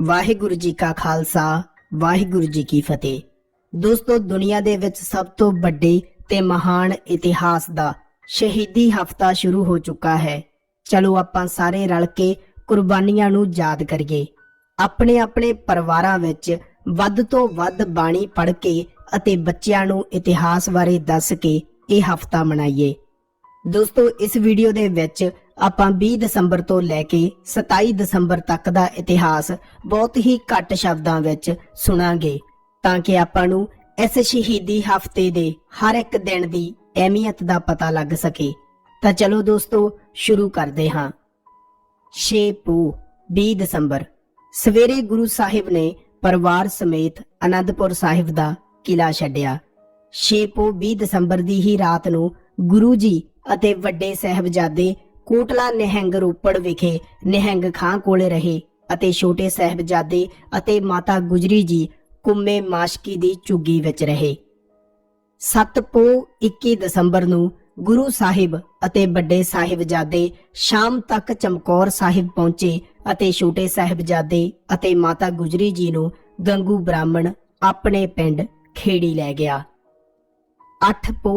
ਵਾਹਿਗੁਰੂ ਜੀ ਕਾ ਖਾਲਸਾ, ਵਾਹਿਗੁਰੂ ਜੀ ਕੀ ਫਤਿਹ। ਦੋਸਤੋ, ਦੁਨੀਆ ਦੇ ਵਿੱਚ ਸਭ ਤੋਂ ਵੱਡੇ ਤੇ ਮਹਾਨ ਇਤਿਹਾਸ ਦਾ ਸ਼ਹੀਦੀ ਹਫਤਾ ਸ਼ੁਰੂ ਹੋ ਚੁੱਕਾ ਹੈ। ਚਲੋ ਆਪਾਂ ਸਾਰੇ ਰਲ ਕੇ ਕੁਰਬਾਨੀਆਂ ਨੂੰ ਯਾਦ ਕਰੀਏ। ਆਪਣੇ ਆਪਣੇ ਪਰਿਵਾਰਾਂ ਵਿੱਚ ਵੱਧ ਤੋਂ ਵੱਧ ਬਾਣੀ ਪੜ੍ਹ ਕੇ ਅਤੇ ਬੱਚਿਆਂ ਨੂੰ ਇਤਿਹਾਸ ਬਾਰੇ ਦੱਸ ਕੇ ਇਹ ਹਫਤਾ ਮਨਾਈਏ। ਦੋਸਤੋ, ਇਸ ਵੀਡੀਓ ਦੇ ਵਿੱਚ ਆਪਾਂ 20 ਦਸੰਬਰ ਤੋਂ ਲੈ ਕੇ 27 ਦਸੰਬਰ ਤੱਕ ਦਾ ਇਤਿਹਾਸ ਬਹੁਤ ਹੀ ਘੱਟ ਸ਼ਬਦਾਂ ਵਿੱਚ ਸੁਣਾਂਗੇ, ਤਾਂ ਕਿ ਆਪਾਂ ਨੂੰ ਇਸ ਸ਼ਹੀਦੀ ਹਫ਼ਤੇ ਦੇ ਹਰ ਇੱਕ ਦਿਨ ਦੀ ਅਹਿਮੀਅਤ ਦਾ ਪਤਾ ਲੱਗ ਸਕੇ। ਤਾਂ ਚਲੋ ਦੋਸਤੋ, ਸ਼ੁਰੂ ਕਰਦੇ ਹਾਂ। 6 ਪੂ 20 ਦਸੰਬਰ। ਸਵੇਰੇ ਗੁਰੂ ਸਾਹਿਬ ਨੇ ਪਰਿਵਾਰ ਸਮੇਤ ਅਨੰਦਪੁਰ ਸਾਹਿਬ ਦਾ ਕਿਲਾ ਛੱਡਿਆ। 6 ਪੂ 20 ਦਸੰਬਰ ਦੀ ਹੀ ਰਾਤ ਨੂੰ ਗੁਰੂ ਜੀ ਅਤੇ ਵੱਡੇ ਸਹਿਬਜ਼ਾਦੇ ਕੋਟਲਾ ਨਿਹੰਗ ਰੋਪੜ ਵਿਖੇ ਨਿਹੰਗ ਖਾਂ ਕੋਲੇ ਰਹੇ ਅਤੇ ਛੋਟੇ ਸਹਿਬਜ਼ਾਦੇ ਅਤੇ ਮਾਤਾ ਗੁਜਰੀ ਜੀ ਕੁੰਮੇ ਮਾਸ਼ਕੀ ਦੀ ਚੁੱਗੀ ਵਿੱਚ ਰਹੇ। 7 ਪੋ 21 ਦਸੰਬਰ ਨੂੰ ਗੁਰੂ ਸਾਹਿਬ ਅਤੇ ਵੱਡੇ ਸਾਹਿਬਜ਼ਾਦੇ ਸ਼ਾਮ ਤੱਕ ਚਮਕੌਰ ਸਾਹਿਬ ਪਹੁੰਚੇ ਅਤੇ ਛੋਟੇ ਸਾਹਿਬਜ਼ਾਦੇ ਅਤੇ ਮਾਤਾ ਗੁਜਰੀ ਜੀ ਨੂੰ ਗੰਗੂ ਬ੍ਰਾਹਮਣ ਆਪਣੇ ਪਿੰਡ ਖੇੜੀ ਲੈ ਗਿਆ। 8 ਪੋ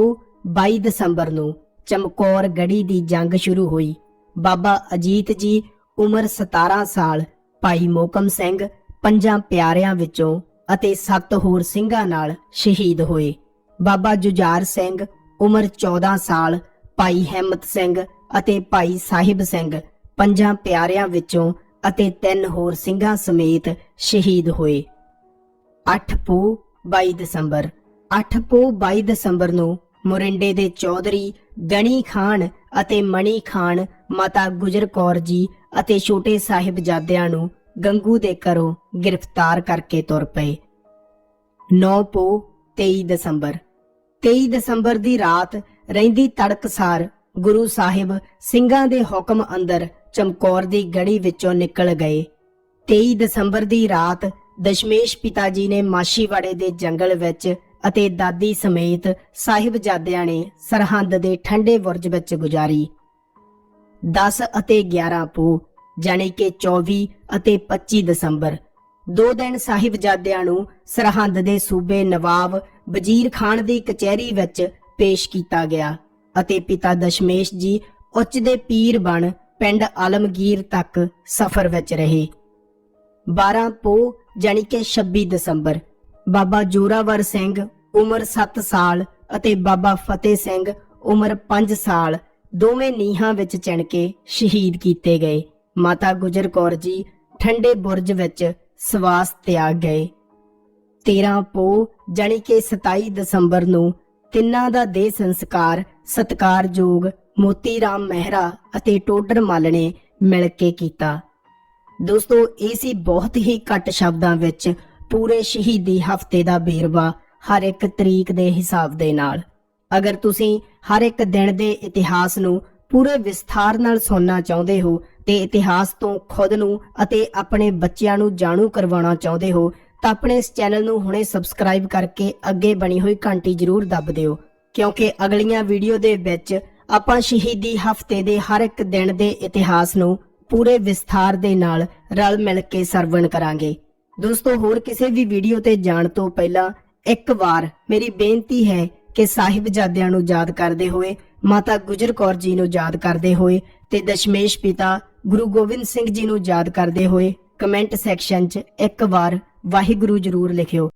22 ਦਸੰਬਰ ਨੂੰ ਚਮਕੌਰ ਗੜੀ ਦੀ ਜੰਗ ਸ਼ੁਰੂ ਹੋਈ। ਬਾਬਾ ਅਜੀਤ ਜੀ ਉਮਰ 17 ਸਾਲ, ਭਾਈ ਮੋਕਮ ਸਿੰਘ ਪੰਜਾਂ ਪਿਆਰਿਆਂ ਵਿੱਚੋਂ ਅਤੇ ਸੱਤ ਹੋਰ ਸਿੰਘਾਂ ਨਾਲ ਸ਼ਹੀਦ ਹੋਏ। ਬਾਬਾ ਜੁਝਾਰ ਸਿੰਘ ਉਮਰ 14 ਸਾਲ, ਭਾਈ ਹਿੰਮਤ ਸਿੰਘ ਅਤੇ ਭਾਈ ਸਾਹਿਬ ਸਿੰਘ ਪੰਜਾਂ ਪਿਆਰਿਆਂ ਵਿੱਚੋਂ ਅਤੇ ਤਿੰਨ ਹੋਰ ਸਿੰਘਾਂ ਸਮੇਤ ਸ਼ਹੀਦ ਹੋਏ। 8 ਪੋ 22 ਦਸੰਬਰ। 8 ਪੋ 22 ਦਸੰਬਰ ਨੂੰ ਮੁਰਿੰਡੇ ਦੇ ਚੌਧਰੀ, ਗਣੀ ਖਾਨ ਅਤੇ ਮਣੀ ਖਾਨ, ਮਾਤਾ ਗੁਜਰ ਕੌਰ ਜੀ ਅਤੇ ਛੋਟੇ ਸਾਹਿਬਜ਼ਾਦਿਆਂ ਨੂੰ ਗੰਗੂ ਦੇ ਘਰੋਂ ਗ੍ਰਿਫਤਾਰ ਕਰਕੇ ਤੁਰ ਪਏ। 9 ਪੋ 23 ਦਸੰਬਰ। 23 ਦਸੰਬਰ ਦੀ ਰਾਤ ਰਹਿੰਦੀ ਤੜਕਸਾਰ ਗੁਰੂ ਸਾਹਿਬ ਸਿੰਘਾਂ ਦੇ ਹੁਕਮ ਅੰਦਰ ਚਮਕੌਰ ਦੀ ਗੜੀ ਵਿੱਚੋਂ ਨਿਕਲ ਗਏ। 23 ਦਸੰਬਰ ਦੀ ਰਾਤ ਦਸ਼ਮੇਸ਼ ਪਿਤਾ ਜੀ ਨੇ ਮਾਸ਼ੀਵਾੜੇ ਦੇ ਜੰਗਲ ਵਿੱਚ ਅਤੇ ਦਾਦੀ ਸਮੇਤ ਸਾਹਿਬਜ਼ਾਦਿਆਂ ਨੇ ਸਰਹੰਦ ਦੇ ਠੰਡੇ ਬੁਰਜ ਵਿੱਚ ਗੁਜ਼ਾਰੀ। 10 ਅਤੇ 11 ਪੋ, ਜਾਣੀ ਕਿ 24 ਅਤੇ 25 ਦਸੰਬਰ, ਦੋ ਦਿਨ ਸਾਹਿਬਜ਼ਾਦਿਆਂ ਨੂੰ ਸਰਹੰਦ ਦੇ ਸੂਬੇ ਨਵਾਬ ਵਜ਼ੀਰ ਖਾਨ ਦੀ ਕਚਹਿਰੀ ਵਿੱਚ ਪੇਸ਼ ਕੀਤਾ ਗਿਆ ਅਤੇ ਪਿਤਾ ਦਸ਼ਮੇਸ਼ ਜੀ ਉੱਚ ਦੇ ਪੀਰ ਬਣ ਪਿੰਡ ਆਲਮਗੀਰ ਤੱਕ ਸਫ਼ਰ ਵਿੱਚ ਰਹੇ। 12 ਪੋ, ਜਾਣੀ ਕਿ 26 ਦਸੰਬਰ ਬਾਬਾ ਜੋਰਾਵਰ ਸਿੰਘ ਉਮਰ 7 ਸਾਲ ਅਤੇ ਬਾਬਾ ਫਤਿਹ ਸਿੰਘ ਉਮਰ 5 ਸਾਲ ਦੋਵੇਂ ਨੀਹਾਂ ਵਿੱਚ ਚਿਣ ਕੇ ਸ਼ਹੀਦ ਕੀਤੇ ਗਏ। ਮਾਤਾ ਗੁਜਰ ਕੌਰ ਜੀ ਠੰਡੇ ਬੁਰਜ ਵਿੱਚ ਸਵਾਸ ਤਿਆਗ ਗਏ। 13 ਪੋ ਜਾਣੀ ਕਿ 27 ਦਸੰਬਰ ਨੂੰ ਤਿੰਨਾਂ ਦਾ ਦੇਹ ਸੰਸਕਾਰ, ਸਤਕਾਰਯੋਗ ਮੋਤੀ ਰਾਮ ਮਹਿਰਾ ਅਤੇ ਟੋਡਰ ਮੱਲ ਨੇ ਮਿਲ ਕੇ ਕੀਤਾ। ਦੋਸਤੋ, ਇਹ ਸੀ ਬਹੁਤ ਹੀ ਘੱਟ ਸ਼ਬਦਾਂ ਵਿੱਚ ਪੂਰੇ ਸ਼ਹੀਦੀ ਹਫ਼ਤੇ ਦਾ ਵੇਰਵਾ ਹਰ ਇੱਕ ਤਰੀਕ ਦੇ ਹਿਸਾਬ ਦੇ ਨਾਲ। ਅਗਰ ਤੁਸੀਂ ਹਰ ਇੱਕ ਦਿਨ ਦੇ ਇਤਿਹਾਸ ਨੂੰ ਪੂਰੇ ਵਿਸਥਾਰ ਨਾਲ ਸੁਣਨਾ ਚਾਹੁੰਦੇ ਹੋ, ਤੇ ਇਤਿਹਾਸ ਤੋਂ ਖੁਦ ਨੂੰ ਅਤੇ ਆਪਣੇ ਬੱਚਿਆਂ ਨੂੰ ਜਾਣੂ ਕਰਵਾਉਣਾ ਚਾਹੁੰਦੇ ਹੋ, ਤਾਂ ਆਪਣੇ ਇਸ ਚੈਨਲ ਨੂੰ ਹੁਣੇ ਸਬਸਕ੍ਰਾਈਬ ਕਰਕੇ ਅੱਗੇ ਬਣੀ ਹੋਈ ਘੰਟੀ ਜ਼ਰੂਰ ਦੱਬ ਦਿਓ, ਕਿਉਂਕਿ ਅਗਲੀਆਂ ਵੀਡੀਓ ਦੇ ਵਿੱਚ ਆਪਾਂ ਸ਼ਹੀਦੀ ਹਫ਼ਤੇ ਦੇ ਹਰ ਇੱਕ ਦਿਨ ਦੇ ਇਤਿਹਾਸ ਨੂੰ ਪੂਰੇ ਵਿਸਥਾਰ ਦੇ ਨਾਲ ਰਲ ਮਿਲ ਕੇ ਸਰਵਣ ਕਰਾਂਗੇ। ਦੋਸਤੋ, ਹੋਰ ਕਿਸੇ ਵੀ ਵੀਡੀਓ ਤੇ ਜਾਣ ਤੋਂ ਪਹਿਲਾਂ ਇੱਕ ਵਾਰ ਮੇਰੀ ਬੇਨਤੀ ਹੈ ਕਿ ਸਾਹਿਬਜ਼ਾਦਿਆਂ ਨੂੰ ਯਾਦ ਕਰਦੇ ਹੋਏ, ਮਾਤਾ ਗੁਜਰ ਕੌਰ ਜੀ ਨੂੰ ਯਾਦ ਕਰਦੇ ਹੋਏ ਤੇ ਦਸ਼ਮੇਸ਼ ਪਿਤਾ ਗੁਰੂ ਗੋਬਿੰਦ ਸਿੰਘ ਜੀ ਨੂੰ ਯਾਦ ਕਰਦੇ ਹੋਏ ਕਮੈਂਟ ਸੈਕਸ਼ਨ 'ਚ ਇੱਕ ਵਾਰ ਵਾਹਿਗੁਰੂ ਜ਼ਰੂਰ ਲਿਖਿਓ।